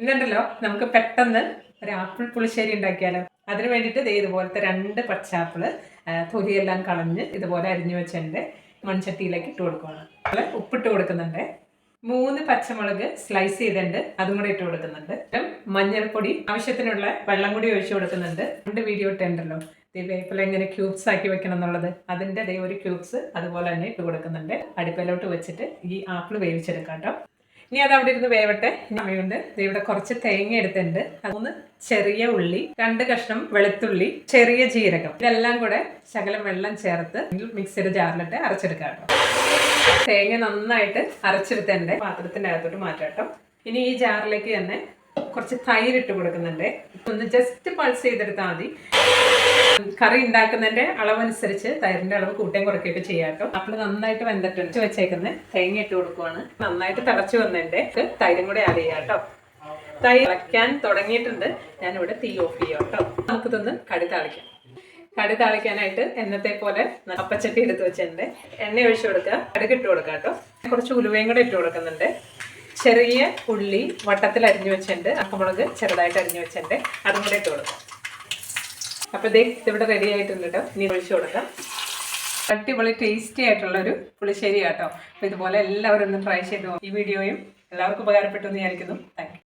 ഇന്നുണ്ടല്ലോ നമുക്ക് പെട്ടെന്ന് ഒരു ആപ്പിൾ പുളിശ്ശേരി ഉണ്ടാക്കിയാലോ? അതിന് വേണ്ടിയിട്ട് ദേ ഇതുപോലത്തെ രണ്ട് പച്ചാപ്പിൾ തൊലിയെല്ലാം കളഞ്ഞ് ഇതുപോലെ അരിഞ്ഞു വെച്ചിട്ടുണ്ട്. മൺചട്ടിയിലേക്ക് ഇട്ട് കൊടുക്കുകയാണ്. ഉപ്പിട്ട് കൊടുക്കുന്നുണ്ട്. മൂന്ന് പച്ചമുളക് സ്ലൈസ് ചെയ്തിട്ടുണ്ട്. അതും കൂടെ ഇട്ട് കൊടുക്കുന്നുണ്ട്. മഞ്ഞൾപ്പൊടി ആവശ്യത്തിനുള്ള വെള്ളം കൂടി ഒഴിച്ചു കൊടുക്കുന്നുണ്ട്. രണ്ട് വീഡിയോ ഇട്ടുണ്ടല്ലോ. വേപ്പില എങ്ങനെ ക്യൂബ്സ് ആക്കി വെക്കണം എന്നുള്ളത്. അതിന്റെ ദേ ഒരു ക്യൂബ്സ് അതുപോലെ തന്നെ ഇട്ട് കൊടുക്കുന്നുണ്ട്. അടുപ്പിലോട്ട് വെച്ചിട്ട് ഈ ആപ്പിൾ വേവിച്ചെടുക്കാം കേട്ടോ. ഇനി അത് അവിടെ ഇരുന്ന് വേവട്ടെ. സമയമുണ്ട് ഇവിടെ കുറച്ച് തേങ്ങ എടുത്തിട്ടുണ്ട്. മൂന്ന് ചെറിയ ഉള്ളി രണ്ട് കഷ്ണം വെളുത്തുള്ളി ചെറിയ ജീരകം. ഇതെല്ലാം കൂടെ ശകലം വെള്ളം ചേർത്ത് മിക്സിയുടെ ജാറിലിട്ട് അരച്ചെടുക്കാം തേങ്ങ നന്നായിട്ട് അരച്ചെടുത്തേണ്ടേ പാത്രത്തിന്റെ അകത്തോട്ട് മാറ്റാം ഇനി ഈ ജാറിലേക്ക് തന്നെ കുറച്ച് തൈര് ഇട്ട് കൊടുക്കുന്നുണ്ട്. ഒന്ന് ജസ്റ്റ് പൾസ് ചെയ്തെടുത്താൽ മതി. കറി ഉണ്ടാക്കുന്നതിന്റെ അളവനുസരിച്ച് തൈരിന്റെ അളവ് കൂട്ടേം കുറയ്ക്കുകയൊക്കെ ചെയ്യാട്ടോ അപ്പോൾ നന്നായിട്ട് വെന്തിട്ടുണ്ട്. വെച്ചേക്കുന്നത് തേങ്ങ ഇട്ട് കൊടുക്കുവാണ്. നന്നായിട്ട് തിളച്ചു വന്നതിന്റെ തൈരും കൂടെ ആഡ് ചെയ്യാം കേട്ടോ. തൈര് തിളയ്ക്കാൻ തുടങ്ങിയിട്ടുണ്ട്. ഞാനിവിടെ തീ ഓഫ് ചെയ്യാം കേട്ടോ. നമുക്കിതൊന്ന് കടി താളിക്കാം. കടി താളിക്കാനായിട്ട് എന്നത്തെ പോലെ അപ്പച്ചട്ടി എടുത്ത് വെച്ചിട്ടുണ്ട്. എണ്ണ ഒഴിച്ചു കൊടുക്കുക കടുക് ഇട്ട് കൊടുക്കാം കേട്ടോ. കുറച്ച് ഉലുവയും കൂടെ ഇട്ട് കൊടുക്കുന്നുണ്ട്. ചെറിയ ഉള്ളി വട്ടത്തിൽ അരിഞ്ഞു വെച്ചിട്ടുണ്ട്. അക്കമുളക് ചെറുതായിട്ട് അരിഞ്ഞു വെച്ചിട്ടുണ്ട്. അതും കൂടെ ഇട്ട് കൊടുക്കാം. അപ്പോൾ ഇതേ ഇതിവിടെ റെഡി ആയിട്ടുണ്ട് കേട്ടോ ഇനി ഒഴിച്ചു കൊടുക്കാം. അടിപൊളി ടേസ്റ്റി ആയിട്ടുള്ള ഒരു പുളിശ്ശേരി കേട്ടോ അപ്പോൾ ഇതുപോലെ എല്ലാവരും ഒന്ന് ട്രൈ ചെയ്ത് ഈ വീഡിയോയും എല്ലാവർക്കും ഉപകാരപ്പെട്ടു എന്ന് വിചാരിക്കുന്നു. താങ്ക്